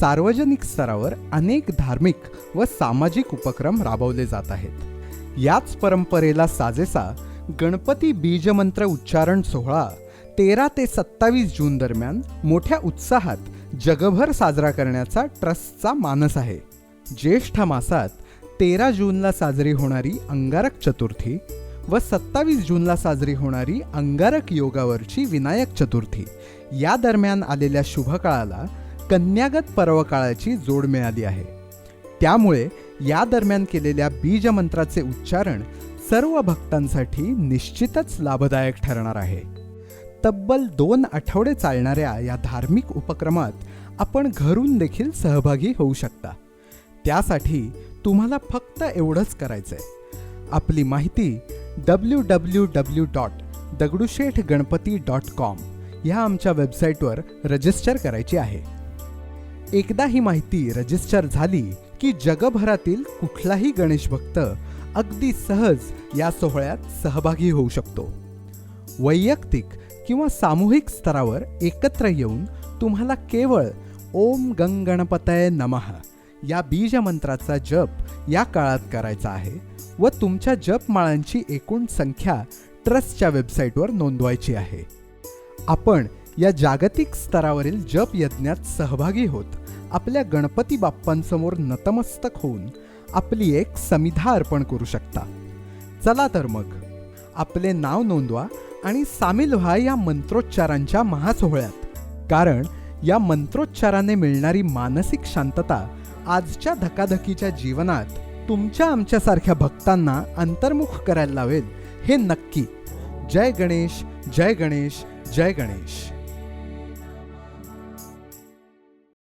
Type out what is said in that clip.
सार्वजनिक स्तरावर अनेक धार्मिक व सामाजिक उपक्रम राबवले जात आहेत. याच परंपरेला साजेसा गणपती बीजमंत्र उच्चारण सोहळा तेरा ते सत्तावीस जून दरम्यान मोठ्या उत्साहात जगभर साजरा करण्याचा ट्रस्टचा मानस आहे. ज्येष्ठ मासात तेरा जूनला साजरी होणारी अंगारक चतुर्थी व सत्तावीस जूनला साजरी होणारी अंगारक योगावरची विनायक चतुर्थी या दरम्यान आलेल्या शुभकाळाला कन्यागत पर्वकाळाची जोड मिळाली आहे. त्यामुळे या दरम्यान केलेल्या बीजमंत्राचे उच्चारण सर्व भक्तांसाठी निश्चितच लाभदायक ठरणार आहे. तब्बल दोन आठवडे चालणाऱ्या या धार्मिक उपक्रमात आपण घरून देखील सहभागी होऊ शकता. त्यासाठी तुम्हाला फक्त एवढंच करायचं आहे आपली माहिती W W W dot Dagdusheth Ganpati dot com ह्या आमच्या वेबसाईटवर रजिस्टर करायची आहे. एकदा ही माहिती रजिस्टर झाली की जगभरातील कुठलाही गणेश भक्त अगदी सहज या सोहळ्यात सहभागी होऊ शकतो. वैयक्तिक किंवा सामूहिक स्तरावर एकत्र येऊन तुम्हाला केवळ ओम गंगणपतय नमः या बीजमंत्राचा जप या काळात करायचा आहे व तुमच्या जपमाळांची एकूण संख्या ट्रस्टच्या वेबसाईटवर नोंदवायची आहे. आपण या जागतिक स्तरावरील जप यज्ञात सहभागी होत आपल्या गणपती बाप्पांसमोर नतमस्तक होऊन आपली एक समिधा अर्पण करू शकता. चला तर मग आपले नाव नोंदवा आणि सामील व्हा या मंत्रोच्चारांच्या महासोहळ्यात. कारण या मंत्रोच्चाराने मिळणारी मानसिक शांतता आजच्या धकाधकीच्या जीवनात तुमच्या आमच्यासारख्या भक्तांना अंतर्मुख करायला लावेल हे नक्की. जय गणेश जय गणेश जय गणेश.